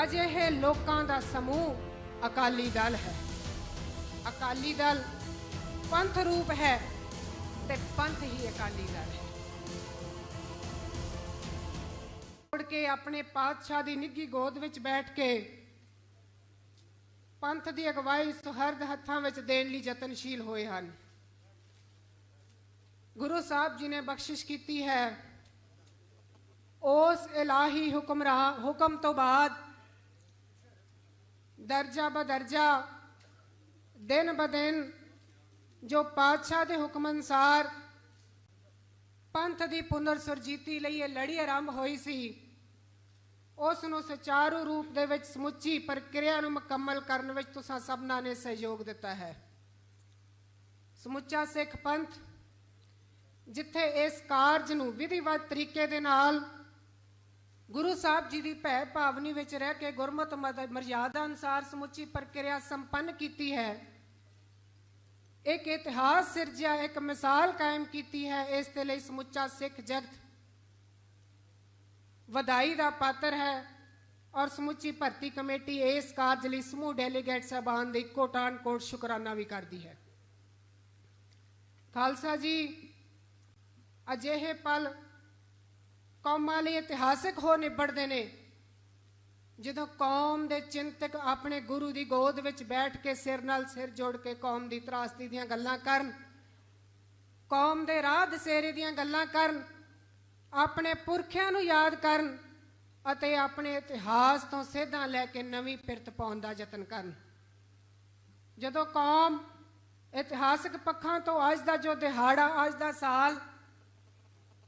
ਅਜਿਹੇ ਲੋਕਾਂ ਦਾ ਸਮੂਹ ਅਕਾਲੀ ਦਲ ਹੈ। ਅਕਾਲੀ ਦਲ ਪੰਥ ਰੂਪ ਹੈ ਤੇ ਪੰਥ ਹੀ ਅਕਾਲੀ ਦਲ ਹੈ। ਮੁੜ ਕੇ ਆਪਣੇ ਪਾਤਸ਼ਾਹ ਦੀ ਨਿੱਗੀ ਗੋਦ ਵਿੱਚ ਬੈਠ ਕੇ ਪੰਥ ਦੀ ਅਗਵਾਈ ਸੁਹਰਦ ਹੱਥਾਂ ਵਿੱਚ ਦੇਣ ਲਈ ਯਤਨਸ਼ੀਲ ਹੋਏ ਹਨ। ਗੁਰੂ ਸਾਹਿਬ ਜੀ ਨੇ ਬਖਸ਼ਿਸ਼ ਕੀਤੀ ਹੈ ਉਸ ਇਲਾਹੀ ਹੁਕਮਰਾਨ ਹੁਕਮ ਤੋਂ ਬਾਅਦ ਦਰਜਾ ਬਦਰਜਾ ਦਿਨ ਬਦਿਨ ਜੋ ਪਾਤਸ਼ਾਹ ਦੇ ਹੁਕਮ ਅਨਸਾਰ ਪੰਥ ਦੀ ਪੁਨਰ ਸੁਰਜੀਤੀ ਲਈ ਇਹ ਲੜੀ ਆਰੰਭ ਹੋਈ ਸੀ ਉਸ ਨੂੰ ਸੁਚਾਰੂ ਰੂਪ ਦੇ ਵਿੱਚ ਸਮੁੱਚੀ ਪ੍ਰਕਿਰਿਆ ਨੂੰ ਮੁਕੰਮਲ ਕਰਨ ਵਿੱਚ ਤੁਸੀਂ ਸਭਨਾਂ ਨੇ ਸਹਿਯੋਗ ਦਿੱਤਾ ਹੈ। ਸਮੁੱਚਾ ਸਿੱਖ ਪੰਥ ਜਿੱਥੇ ਇਸ ਕਾਰਜ ਨੂੰ ਵਿਧੀਵਤ ਤਰੀਕੇ ਦੇ ਨਾਲ ਗੁਰੂ ਸਾਹਿਬ ਜੀ ਦੀ ਭੈ ਭਾਵਨੀ ਵਿੱਚ ਰਹਿ ਕੇ ਗੁਰਮਤਿ ਮਦ- ਮਰਜ਼ਾਦਾ ਅਨੁਸਾਰ ਸਮੁੱਚੀ ਪ੍ਰਕਿਰਿਆ ਸੰਪੰਨ ਕੀਤੀ ਹੈ। ਇੱਕ ਇਤਿਹਾਸ ਸਿਰਜਿਆ, ਇੱਕ ਮਿਸਾਲ ਕਾਇਮ ਕੀਤੀ ਹੈ, ਇਸ ਦੇ ਲਈ ਸਮੁੱਚਾ ਸਿੱਖ ਜਗਤ ਵਧਾਈ ਦਾ ਪਾਤਰ ਹੈ ਔਰ ਸਮੁੱਚੀ ਭਰਤੀ ਕਮੇਟੀ ਇਸ ਕਾਰਜ ਲਈ ਸਮੂਹ ਡੈਲੀਗੇਟ ਸਹਿਬਾਨ ਦੇ ਕੋਟਾਨ ਕੋਟ ਸ਼ੁਕਰਾਨਾ ਵੀ ਕਰਦੀ ਹੈ। ਖਾਲਸਾ ਜੀ, ਅਜਿਹੇ ਪਲ ਕੌਮਾਂ ਲਈ ਇਤਿਹਾਸਿਕ ਹੋ ਨਿਬੜਦੇ ਨੇ। ਜਦੋਂ ਕੌਮ ਦੇ ਚਿੰਤਕ ਆਪਣੇ ਗੁਰੂ ਦੀ ਗੋਦ ਵਿੱਚ ਬੈਠ ਕੇ ਸਿਰ ਨਾਲ ਸਿਰ ਜੋੜ ਕੇ ਕੌਮ ਦੀ ਤਰਾਸਦੀ ਦੀਆਂ ਗੱਲਾਂ ਕਰਨ, ਕੌਮ ਦੇ ਰਾਹ ਦਸੇਰੇ ਦੀਆਂ ਗੱਲਾਂ ਕਰਨ, ਆਪਣੇ ਪੁਰਖਿਆਂ ਨੂੰ ਯਾਦ ਕਰਨ ਅਤੇ ਆਪਣੇ ਇਤਿਹਾਸ ਤੋਂ ਸੇਧਾਂ ਲੈ ਕੇ ਨਵੀਂ ਪਿਰਤ ਪਾਉਣ ਦਾ ਯਤਨ ਕਰਨ। ਜਦੋਂ ਕੌਮ ਇਤਿਹਾਸਕ ਪੱਖਾਂ ਤੋਂ ਅੱਜ ਦਾ ਜੋ ਦਿਹਾੜਾ, ਅੱਜ ਦਾ ਸਾਲ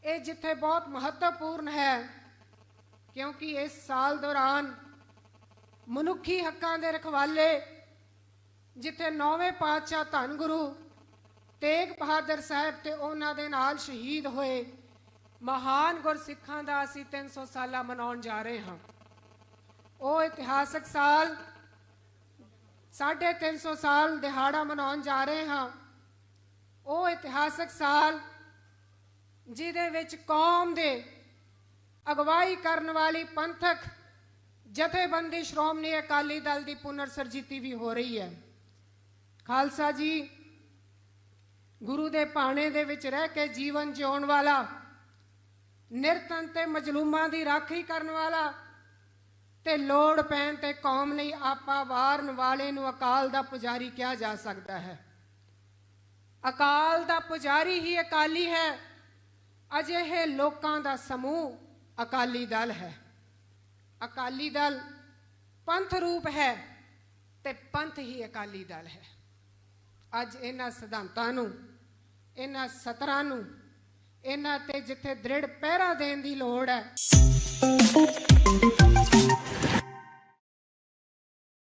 ਇਹ ਜਿੱਥੇ ਬਹੁਤ ਮਹੱਤਵਪੂਰਨ ਹੈ, ਕਿਉਂਕਿ ਇਸ ਸਾਲ ਦੌਰਾਨ ਮਨੁੱਖੀ ਹੱਕਾਂ ਦੇ ਰਖਵਾਲੇ, ਜਿੱਥੇ ਨੌਵੇਂ ਪਾਤਸ਼ਾਹ ਧੰਨ ਗੁਰੂ ਤੇਗ ਬਹਾਦਰ ਸਾਹਿਬ ਤੇ ਉਹਨਾਂ ਦੇ ਨਾਲ ਸ਼ਹੀਦ ਹੋਏ ਮਹਾਨ ਗੁਰਸਿੱਖਾਂ ਦਾ ਅਸੀਂ 300 ਸਾਲਾ ਮਨਾਉਣ ਜਾ ਰਹੇ ਹਾਂ। ਉਹ ਇਤਿਹਾਸਕ ਸਾਲ 350 ਸਾਲ ਦਿਹਾੜਾ ਮਨਾਉਣ ਜਾ ਰਹੇ ਹਾਂ। ਉਹ ਇਤਿਹਾਸਕ ਸਾਲ ਜਿਹਦੇ ਵਿੱਚ ਕੌਮ ਦੇ ਅਗਵਾਈ ਕਰਨ ਵਾਲੀ ਪੰਥਕ ਜਥੇਬੰਦੀ ਸ਼੍ਰੋਮਣੀ ਅਕਾਲੀ ਦਲ ਦੀ ਪੁਨਰ ਸਰਜੀਤੀ ਵੀ ਹੋ ਰਹੀ ਹੈ। ਖਾਲਸਾ ਜੀ, ਗੁਰੂ ਦੇ ਭਾਣੇ ਦੇ ਵਿੱਚ ਰਹਿ ਕੇ ਜੀਵਨ ਜਿਉਣ ਵਾਲਾ, ਨਿਰਤਨ ਤੇ ਮਜਲੂਮਾਂ ਦੀ ਰਾਖੀ ਕਰਨ ਵਾਲਾ ਤੇ ਲੋੜ ਪੈਣ ਤੇ ਕੌਮ ਲਈ ਆਪਾ ਵਾਰਨ ਵਾਲੇ ਨੂੰ ਅਕਾਲ ਦਾ ਪੁਜਾਰੀ ਕਿਹਾ ਜਾ ਸਕਦਾ ਹੈ। ਅਕਾਲ ਦਾ ਪੁਜਾਰੀ ਹੀ ਅਕਾਲੀ ਹੈ। ਅਜਿਹੇ ਲੋਕਾਂ ਦਾ ਸਮੂਹ ਅਕਾਲੀ ਦਲ ਹੈ। ਅਕਾਲੀ ਦਲ ਪੰਥ ਰੂਪ ਹੈ ਤੇ ਪੰਥ ਹੀ ਅਕਾਲੀ ਦਲ ਹੈ। ਅੱਜ ਇਹਨਾਂ ਸਿਧਾਂਤਾਂ ਨੂੰ, ਇਹਨਾਂ ਸਤਰਾਂ ਨੂੰ, ਇਹਨਾਂ ਤੇ ਜਿੱਥੇ ਦ੍ਰਿੜ ਪਹਿਰਾ ਦੇਣ ਦੀ ਲੋੜ ਹੈ।